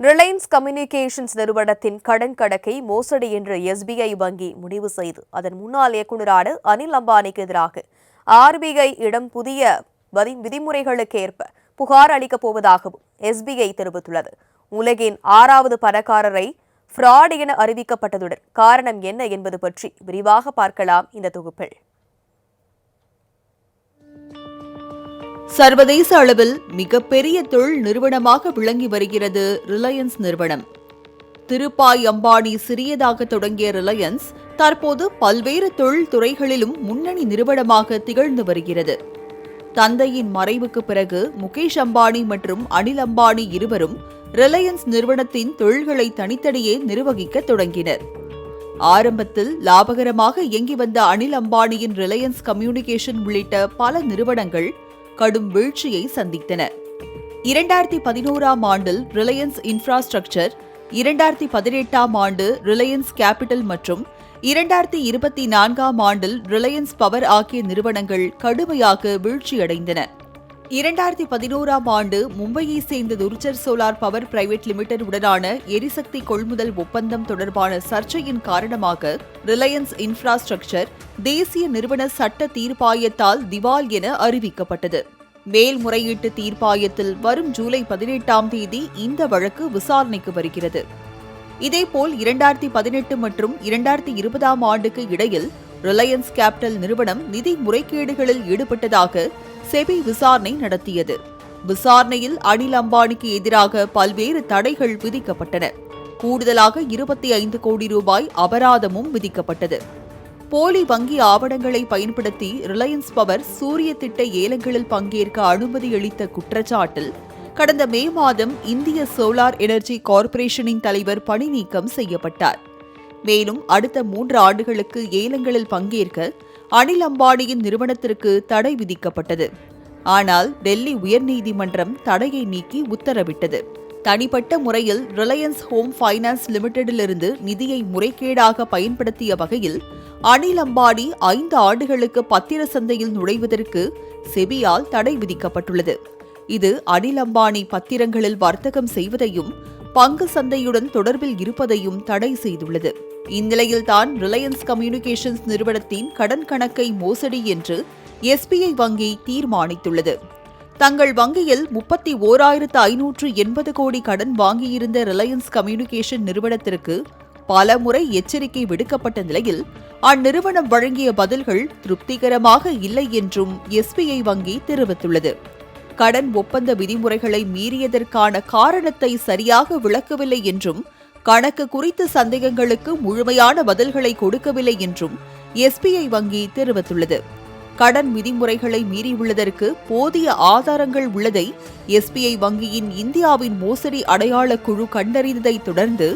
Reliance communications நிறுவனத்தின் கடன் கணக்கை மோசடி என்று எஸ்பிஐ வங்கி முடிவு செய்து அதன் முன்னாள் இயக்குநரான அனில் அம்பானிக்கு எதிராக ஆர்பிஐ இடம் புதிய வதி- விதிமுறைகளுக்கேற்ப புகார் அளிக்கப் போவதாகவும் எஸ்பிஐ தெரிவித்துள்ளது. உலகின் ஆறாவது பணக்காரரை ஃப்ராட் என அறிவிக்கப்பட்டதுடன் காரணம் என்ன என்பது பற்றி விரிவாக பார்க்கலாம் இந்த தொகுப்பில். சர்வதேச அளவில் மிகப்பெரிய தொழில் நிறுவனமாக விளங்கி வருகிறது ரிலையன்ஸ் நிறுவனம். திருப்பாய் அம்பானி சிறியதாக தொடங்கிய ரிலையன்ஸ் தற்போது பல்வேறு தொழில் துறைகளிலும் முன்னணி நிறுவனமாக திகழ்ந்து வருகிறது. தந்தையின் மறைவுக்கு பிறகு முகேஷ் அம்பானி மற்றும் அனில் அம்பானி இருவரும் ரிலையன்ஸ் நிறுவனத்தின் தொழில்களை தனித்தனியே நிர்வகிக்க தொடங்கினர். ஆரம்பத்தில் லாபகரமாக இயங்கி வந்த அனில் அம்பானியின் ரிலையன்ஸ் கம்யூனிகேஷன் உள்ளிட்ட பல நிறுவனங்கள் கடும் வீழ்ச்சியை சந்தித்தன. இரண்டாயிரத்தி பதினோராம் ஆண்டில் ரிலையன்ஸ் இன்ஃப்ராஸ்ட்ரக்சர் இரண்டாயிரத்தி பதினெட்டாம் ஆண்டு ரிலையன்ஸ் கேபிட்டல் மற்றும் இரண்டாயிரத்தி இருபத்தி நான்காம் ஆண்டில் ரிலையன்ஸ் பவர் ஆகிய நிறுவனங்கள் கடுமையாக வீழ்ச்சியடைந்தன. இரண்டாயிரத்தி பதினோராம் ஆண்டு மும்பையை சேர்ந்த துர்ச்சர் சோலார் பவர் பிரைவேட் லிமிடெட் உடனான எரிசக்தி கொள்முதல் ஒப்பந்தம் தொடர்பான சர்ச்சையின் காரணமாக ரிலையன்ஸ் இன்ஃப்ராஸ்ட்ரக்சர் தேசிய நிறுவன சட்ட தீர்ப்பாயத்தால் திவால் என அறிவிக்கப்பட்டது. மேல்முறையீட்டு தீர்ப்பாயத்தில் வரும் ஜூலை பதினெட்டாம் தேதி இந்த வழக்கு விசாரணைக்கு வருகிறது. இதேபோல் இரண்டாயிரத்தி பதினெட்டு மற்றும் இரண்டாயிரத்தி இருபதாம் ஆண்டுக்கு இடையில் ரிலையன்ஸ் கேபிட்டல் நிறுவனம் நிதி முறைகேடுகளில் ஈடுபட்டதாக செபி விசாரணை நடத்தியது. விசாரணையில் அனில் அம்பானிக்கு எதிராக பல்வேறு தடைகள் விதிக்கப்பட்டன. கூடுதலாக இருபத்தி ஐந்து கோடி ரூபாய் அபராதமும் விதிக்கப்பட்டது. போலி வங்கி ஆவணங்களை பயன்படுத்தி ரிலையன்ஸ் பவர் சூரிய திட்ட ஏலங்களில் பங்கேற்க அனுமதி அளித்த குற்றச்சாட்டில் கடந்த மே மாதம் இந்திய சோலார் எனர்ஜி கார்ப்பரேஷனின் தலைவர் பணி நீக்கம் செய்யப்பட்டார். மேலும் அடுத்த மூன்று ஆண்டுகளுக்கு ஏலங்களில் பங்கேற்க அனில் அம்பானியின் நிறுவனத்திற்கு தடை விதிக்கப்பட்டது. ஆனால் டெல்லி உயர்நீதிமன்றம் தடையை நீக்கி உத்தரவிட்டது. தனிப்பட்ட முறையில் ரிலையன்ஸ் ஹோம் ஃபைனான்ஸ் லிமிடெடிலிருந்து நிதியை முறைகேடாக பயன்படுத்திய வகையில் அனில் அம்பானி ஐந்து ஆண்டுகளுக்கு பத்திர சந்தையில் நுழைவதற்கு செபியால் தடை விதிக்கப்பட்டுள்ளது. இது அனில் அம்பானி பத்திரங்களில் வர்த்தகம் செய்வதையும் பங்கு சந்தையுடன் தொடர்பில் இருப்பதையும் தடை செய்துள்ளது. இந்நிலையில்தான் ரிலையன்ஸ் கம்யூனிகேஷன்ஸ் நிறுவனத்தின் கடன் கணக்கை மோசடி என்று எஸ்பிஐ வங்கி தீர்மானித்துள்ளது. தங்கள் வங்கியில் முப்பத்தி ஓராயிரத்து ஐநூற்று எண்பது கோடி கடன் வாங்கியிருந்த ரிலையன்ஸ் கம்யூனிகேஷன் நிறுவனத்திற்கு பல முறை எச்சரிக்கை விடுக்கப்பட்ட நிலையில் அந்நிறுவனம் வழங்கிய பதில்கள் திருப்திகரமாக இல்லை என்றும் எஸ்பிஐ வங்கி தெரிவித்துள்ளது. கடன் ஒப்பந்த விதிமுறைகளை மீறியதற்கான காரணத்தை சரியாக விளக்கவில்லை என்றும் கணக்கு குறித்த சந்தேகங்களுக்கு முழுமையான பதில்களை கொடுக்கவில்லை என்றும் எஸ்பிஐ வங்கி தெரிவித்துள்ளது. கடன் விதிமுறைகளை மீறியுள்ளதற்கு போதிய ஆதாரங்கள் உள்ளதை எஸ்பிஐ வங்கியின் இந்தியாவின் மோசடி அடையாள குழு கண்டறிந்ததை தொடர்ந்து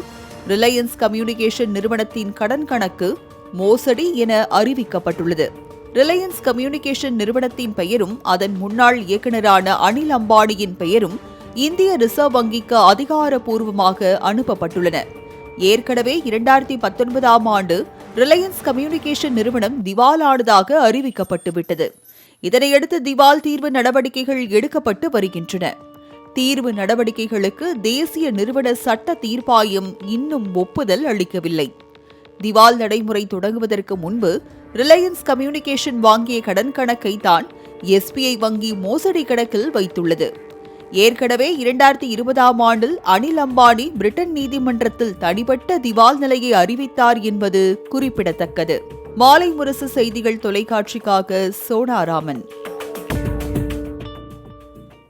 ரிலையன்ஸ் கம்யூனிகேஷன் நிறுவனத்தின் கடன் கணக்கு மோசடி என அறிவிக்கப்பட்டுள்ளது. ரிலையன்ஸ் கம்யூனிகேஷன் நிறுவனத்தின் பெயரும் அதன் முன்னாள் இயக்குநரான அனில் அம்பானியின் பெயரும் இந்திய ரிசர்வ் வங்கிக்கு அதிகாரப்பூர்வமாக அனுப்பப்பட்டுள்ளன. ஏற்கனவே இரண்டாயிரத்தி பத்தொன்பதாம் ஆண்டு ரிலையன்ஸ் கம்யூனிகேஷன் நிறுவனம் திவாலானதாக அறிவிக்கப்பட்டுவிட்டது. இதனையடுத்து திவால் தீர்வு நடவடிக்கைகள் எடுக்கப்பட்டு வருகின்றன. தீர்வு நடவடிக்கைகளுக்கு தேசிய நிறுவன சட்ட தீர்ப்பாயம் இன்னும் ஒப்புதல் அளிக்கவில்லை. திவால் நடைமுறை தொடங்குவதற்கு முன்பு ரிலையன்ஸ் கம்யூனிகேஷன் வாங்கிய கடன் கணக்கை தான் எஸ்பிஐ வங்கி மோசடி கணக்கில் வைத்துள்ளது. ஏற்கனவே இரண்டாயிரத்தி இருபதாம் ஆண்டில் அனில் அம்பானி பிரிட்டன் நீதிமன்றத்தில் தனிப்பட்ட திவால் நிலையை அறிவித்தார் என்பது குறிப்பிடத்தக்கது. மாலை முரசு செய்திகள் தொலைக்காட்சிக்காக சோனாராமன்.